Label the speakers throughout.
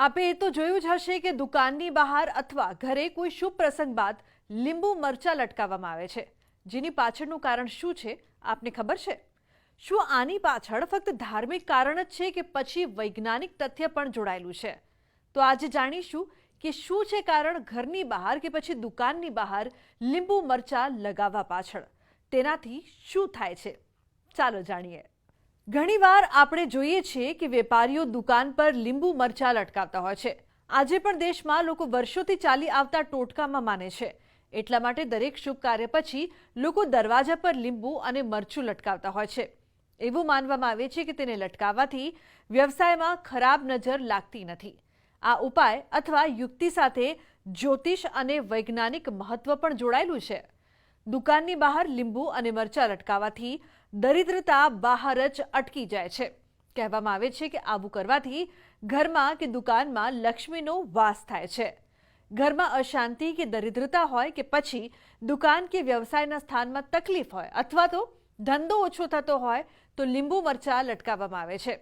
Speaker 1: આપે એ તો જોયું જ હશે કે દુકાનની બહાર અથવા ઘરે કોઈ શુભ પ્રસંગ બાદ લીંબુ મરચા લટકાવવામાં આવે છે. જેની પાછળનું કારણ શું છે, આપને ખબર છે? શું આની પાછળ ફક્ત ધાર્મિક કારણ જ છે કે પછી વૈજ્ઞાનિક તથ્ય પણ જોડાયેલું છે? તો આજે જાણીશું કે શું છે કારણ ઘરની બહાર કે પછી દુકાનની બહાર લીંબુ મરચા લગાવવા પાછળ. તેનાથી શું થાય છે? ચાલો જાણીએ. ઘણીવાર આપણે જોઈએ છીએ કે વેપારીઓ દુકાન પર લીંબુ મરચા લટકાવતા હોય છે. આજે પણ દેશમાં લોકો વર્ષોથી ચાલી આવતા ટોટકામાં માને છે. એટલા માટે દરેક શુભ કાર્ય પછી લોકો દરવાજા પર લીંબુ અને મરચું લટકાવતા હોય છે. એવું માનવામાં આવે છે કે તેને લટકાવવાથી વ્યવસાયમાં ખરાબ નજર લાગતી નથી. આ ઉપાય અથવા યુક્તિ સાથે જ્યોતિષ અને વૈજ્ઞાનિક મહત્વ પણ જોડાયેલું છે. દુકાનની બહાર લીંબુ અને મરચા લટકાવવાથી દરિદ્રતા બહાર જ અટકી જાય છે. કહેવામાં આવે છે કે આવું કરવાથી ઘરમાં કે દુકાનમાં લક્ષ્મીનો વાસ થાય છે. ઘરમાં અશાંતિ કે દરિદ્રતા હોય કે પછી દુકાન કે વ્યવસાયના સ્થાનમાં તકલીફ હોય અથવા તો ધંધો ઓછો થતો હોય તો લીંબુ મરચા લટકાવવામાં આવે છે.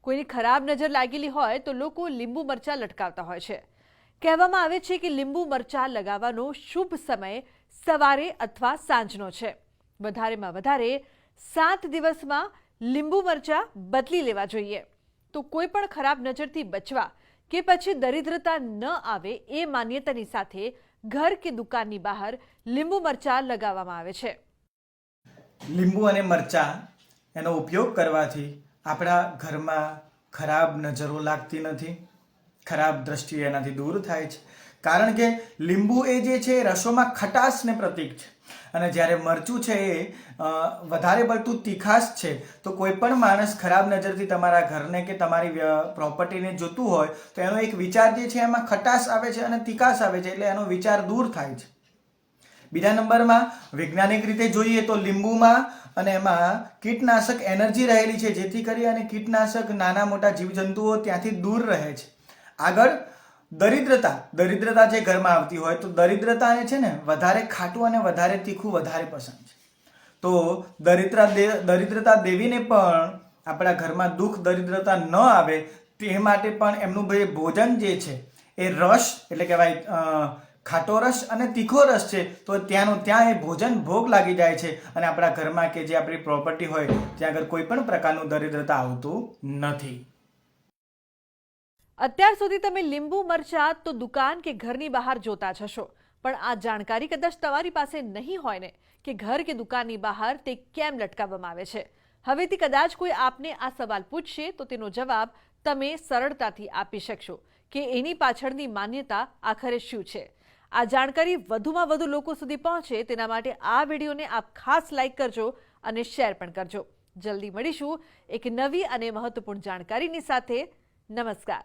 Speaker 1: કોઈની ખરાબ નજર લાગેલી હોય તો લોકો લીંબુ મરચા લટકાવતા હોય છે. કહેવામાં આવે છે કે લીંબુ મરચા લગાવવાનો શુભ સમય સવારે અથવા સાંજનો છે. વધારેમાં વધારે સાત દિવસમાં લીંબુ મરચા બદલી લેવા જોઈએ. તો કોઈ પણ ખરાબ નજરથી બચવા કે પછી દરિદ્રતા ન આવે એ માન્યતાની સાથે ઘર કે દુકાનની બહાર લીંબુ મરચા લગાવવામાં આવે છે.
Speaker 2: લીંબુ અને મરચાં એનો ઉપયોગ કરવાથી આપણા ઘરમાં ખરાબ નજરો લાગતી નથી, ખરાબ દ્રષ્ટિ એનાથી દૂર થાય છે. કારણ કે લીંબુ એ જે છે રસોમાં ખટાશને પ્રતીક છે. અને જ્યારે મરચું છે, એ વધારે પડતું તીખાશ છે, તો કોઈ પણ માણસ ખરાબ નજરથી તમારા ઘરને કે તમારી પ્રોપર્ટીને જોતું હોય, તો એનો એક વિચાર જે છે, એમાં ખટાશ આવે છે અને તીખાશ આવે છે, એટલે એનો વિચાર દૂર થાય છે. બીજા નંબરમાં, વૈજ્ઞાનિક રીતે જોઈએ તો લીંબુમાં અને એમાં કીટનાશક એનર્જી રહેલી છે, જેથી કરી અને કીટનાશક નાના મોટા જીવજંતુઓ ત્યાંથી દૂર રહે છે. આગળ દરિદ્રતા દરિદ્રતા જે ઘરમાં આવતી હોય તો દરિદ્રતાને છે ને વધારે ખાટું અને વધારે તીખું, વધારે પસંદ છે. તો દરિદ્રા દે- દરિદ્રતા દેવીને પણ આપણા ઘરમાં દુઃખ, દરિદ્રતા ન આવે તે માટે પણ એમનું જે ભોજન જે છે એ રસ એટલે કહેવાય ખાટો રસ અને તીખો રસ છે તો ત્યાંનું ત્યાં એ ભોજન ભોગ લાગી જાય છે અને આપણા ઘરમાં કે જે આપણી પ્રોપર્ટી હોય, ત્યાં આગળ કોઈ પણ પ્રકારનું દરિદ્રતા આવતું નથી.
Speaker 1: અત્યાર સુધી તમે લીંબુ, મરચા તો દુકાન કે ઘરની બહાર જોતા જ હશો. પણ આ જાણકારી કદાચ તમારી પાસે નહીં હોય ને, કે ઘર કે દુકાનની બહાર તે કેમ લટકાવવામાં આવે છે. હવેથી કદાચ કોઈ આપને આ સવાલ પૂછશે તો તેનો જવાબ તમે સરળતાથી આપી શકશો કે એની પાછળની માન્યતા આખરે શું છે. આ જાણકારી વધુમાં વધુ લોકો સુધી પહોંચે તેના માટે આ વિડીયોને આપ ખાસ લાઇક કરજો અને શેર પણ કરજો. જલ્દી મળીશું એક નવી અને મહત્વપૂર્ણ જાણકારીની સાથે. નમસ્કાર.